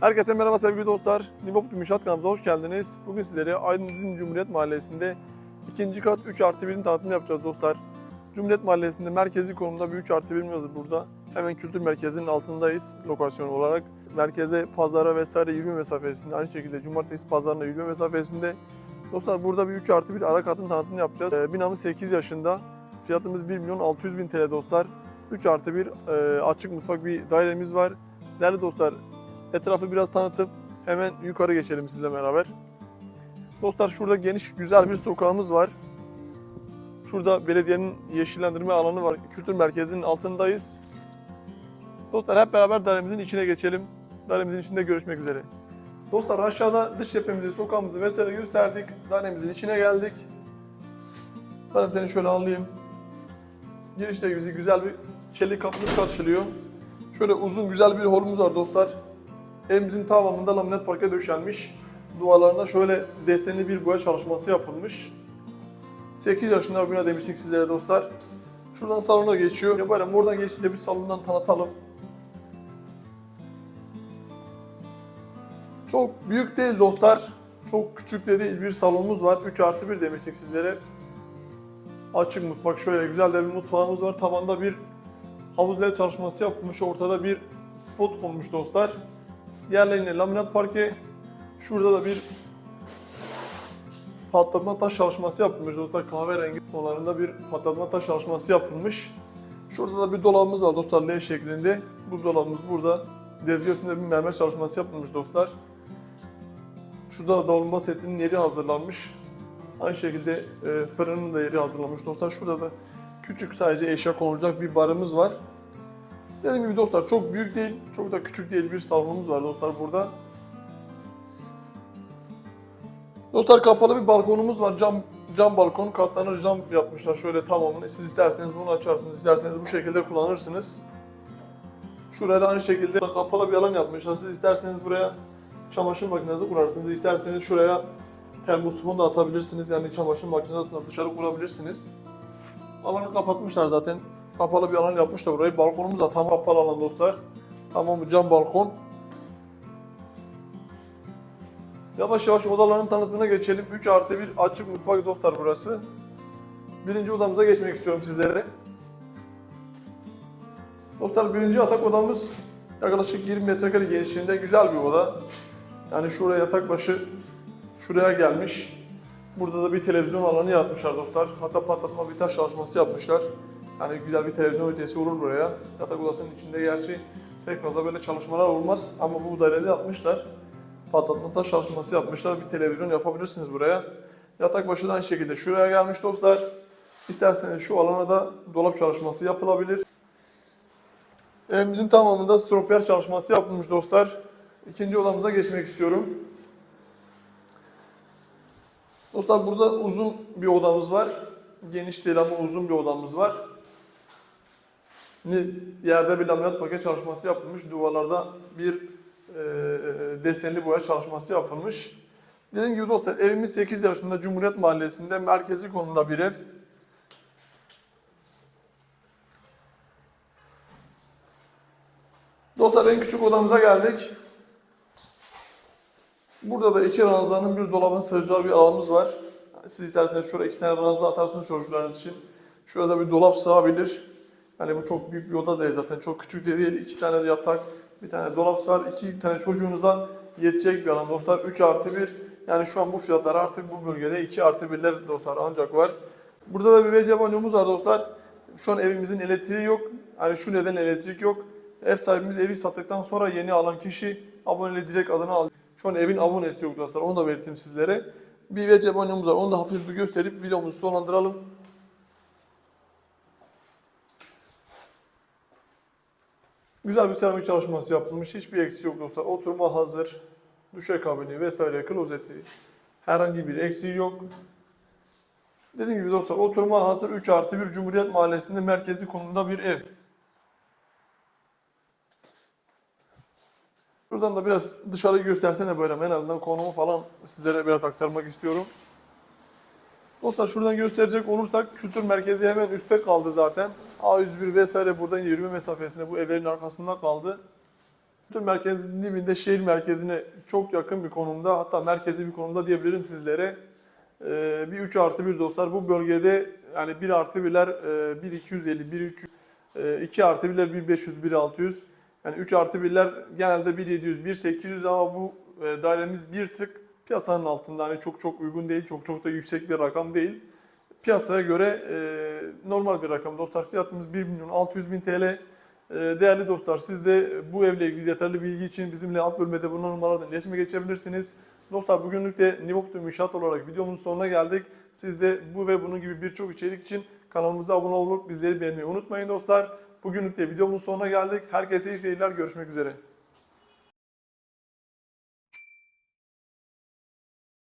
Herkese merhaba sevgili dostlar. Nibop Gümüşhat kanalımıza hoş geldiniz. Bugün sizlere Aydın Cumhuriyet Mahallesi'nde ikinci kat 3 artı 1'in tanıtımını yapacağız dostlar. Cumhuriyet Mahallesi'nde merkezi konumda bir 3 artı 1'imiz var burada. Hemen kültür merkezinin altındayız lokasyon olarak. Merkeze, pazara vesaire yürüme mesafesinde. Aynı şekilde cumartesi pazarına yürüme mesafesinde. Dostlar burada bir 3 artı 1 ara katın tanıtımını yapacağız. Ee, binamız 8 yaşında. Fiyatımız 1 milyon 600 bin TL dostlar. 3 artı 1 e, açık mutfak bir dairemiz var. Değerli dostlar etrafı biraz tanıtıp hemen yukarı geçelim sizle beraber. Dostlar şurada geniş güzel bir sokağımız var. Şurada belediyenin yeşillendirme alanı var. Kültür merkezinin altındayız. Dostlar hep beraber dairemizin içine geçelim. Dairemizin içinde görüşmek üzere. Dostlar aşağıda dış cephemizi, sokağımızı vesaire gösterdik. Dairemizin içine geldik. Dairem seni şöyle alayım. Girişte bizi güzel bir çelik kapımız karşılıyor. Şöyle uzun güzel bir holumuz var dostlar. Evimizin tamamında laminat parke döşenmiş. Duvarlarında şöyle desenli bir boya çalışması yapılmış. 8 yaşında bir bina demiştik sizlere dostlar. Şuradan salona geçiyor. Ya böyle oradan geçince bir salondan tanıtalım. Çok büyük değil dostlar. Çok küçük de değil bir salonumuz var. 3 artı 1 demiştik sizlere. Açık mutfak şöyle güzel de bir mutfağımız var. Tavanda bir havuz led çalışması yapılmış. Ortada bir spot konmuş dostlar. Diğerlerine laminat parke. Şurada da bir patlatma taş çalışması yapılmış dostlar. Kahverengi tonlarında bir patlatma taş çalışması yapılmış. Şurada da bir dolabımız var dostlar L şeklinde. Buzdolabımız burada. Dezgah üstünde bir mermer çalışması yapılmış dostlar. Şurada da dolma setinin yeri hazırlanmış. Aynı şekilde e, fırının da yeri hazırlanmış dostlar. Şurada da küçük sadece eşya konulacak bir barımız var. Dediğim gibi dostlar çok büyük değil, çok da küçük değil bir salonumuz var dostlar burada. Dostlar kapalı bir balkonumuz var. Cam cam balkon, katlanır cam yapmışlar şöyle tamamını. Siz isterseniz bunu açarsınız, isterseniz bu şekilde kullanırsınız. Şuraya da aynı şekilde kapalı bir alan yapmışlar. Siz isterseniz buraya çamaşır makinesi kurarsınız. İsterseniz şuraya termosifon da atabilirsiniz. Yani çamaşır makinesini dışarı kurabilirsiniz. Alanı kapatmışlar zaten. Kapalı bir alan yapmışlar burayı. Balkonumuz da tam kapalı alan dostlar. Tamam cam balkon. Yavaş yavaş odaların tanıtımına geçelim. 3 artı 1 açık mutfak dostlar burası. Birinci odamıza geçmek istiyorum sizlere. Dostlar birinci yatak odamız yaklaşık 20 metrekare genişliğinde güzel bir oda. Yani şuraya yatak başı şuraya gelmiş. Burada da bir televizyon alanı yapmışlar dostlar. Hatta patlatma bir taş çalışması yapmışlar. Yani güzel bir televizyon ünitesi olur buraya. Yatak odasının içinde gerçi pek fazla böyle çalışmalar olmaz ama bu dairede yapmışlar. Patlatma taş çalışması yapmışlar. Bir televizyon yapabilirsiniz buraya. Yatak başı da aynı şekilde şuraya gelmiş dostlar. İsterseniz şu alana da dolap çalışması yapılabilir. Evimizin tamamında stropiyer çalışması yapılmış dostlar. İkinci odamıza geçmek istiyorum. Dostlar burada uzun bir odamız var. Geniş değil ama uzun bir odamız var. Yerde bir laminat paket çalışması yapılmış. Duvarlarda bir e, desenli boya çalışması yapılmış. Dediğim gibi dostlar evimiz 8 yaşında Cumhuriyet Mahallesi'nde merkezi konumda bir ev. Dostlar en küçük odamıza geldik. Burada da iki ranzanın bir dolabın sığacağı bir alanımız var. Siz isterseniz şuraya iki tane ranza atarsınız çocuklarınız için. Şurada bir dolap sığabilir. Yani bu çok büyük bir oda değil zaten. Çok küçük de değil. İki tane yatak, bir tane dolap sığar. iki tane çocuğunuza yetecek bir alan dostlar. 3 artı 1. Yani şu an bu fiyatlar artık bu bölgede 2 artı 1'ler dostlar ancak var. Burada da bir WC banyomuz var dostlar. Şu an evimizin elektriği yok. Yani şu neden elektrik yok. Ev sahibimiz evi sattıktan sonra yeni alan kişi aboneli direkt adını aldı. Şu an evin abonesi yok dostlar. Onu da belirteyim sizlere. Bir WC banyomuz var. Onu da hafif bir gösterip videomuzu sonlandıralım. Güzel bir seramik çalışması yapılmış. Hiçbir eksiği yok dostlar. Oturma hazır. Duşakabini vesaire klozeti. Herhangi bir eksiği yok. Dediğim gibi dostlar oturma hazır 3 artı 1 Cumhuriyet Mahallesi'nde merkezi konumda bir ev. Buradan da biraz dışarı göstersene böyle en azından konumu falan sizlere biraz aktarmak istiyorum. Dostlar şuradan gösterecek olursak kültür merkezi hemen üstte kaldı zaten. A101 vesaire buradan yürüme mesafesinde bu evlerin arkasında kaldı. Bütün merkezin dibinde şehir merkezine çok yakın bir konumda hatta merkezi bir konumda diyebilirim sizlere. Ee, bir 3 artı 1 dostlar bu bölgede yani 1 artı 1'ler e, 1 250, 1 300, e, 2 artı 1'ler 1 500, 1 600. Yani 3 artı 1'ler genelde 1 700, 1 800 ama bu e, dairemiz bir tık piyasanın altında. Hani çok çok uygun değil, çok çok da yüksek bir rakam değil. Piyasaya göre e, normal bir rakam dostlar. Fiyatımız 1 milyon 600 bin TL. E, değerli dostlar siz de bu evle ilgili yeterli bilgi için bizimle alt bölmede bulunan numaralardan iletişime geçebilirsiniz. Dostlar bugünlük de Nivoktu Müşat olarak videomuzun sonuna geldik. Siz de bu ve bunun gibi birçok içerik için kanalımıza abone olup bizleri beğenmeyi unutmayın dostlar. Bugünlük de videomuzun sonuna geldik. Herkese iyi seyirler. Görüşmek üzere.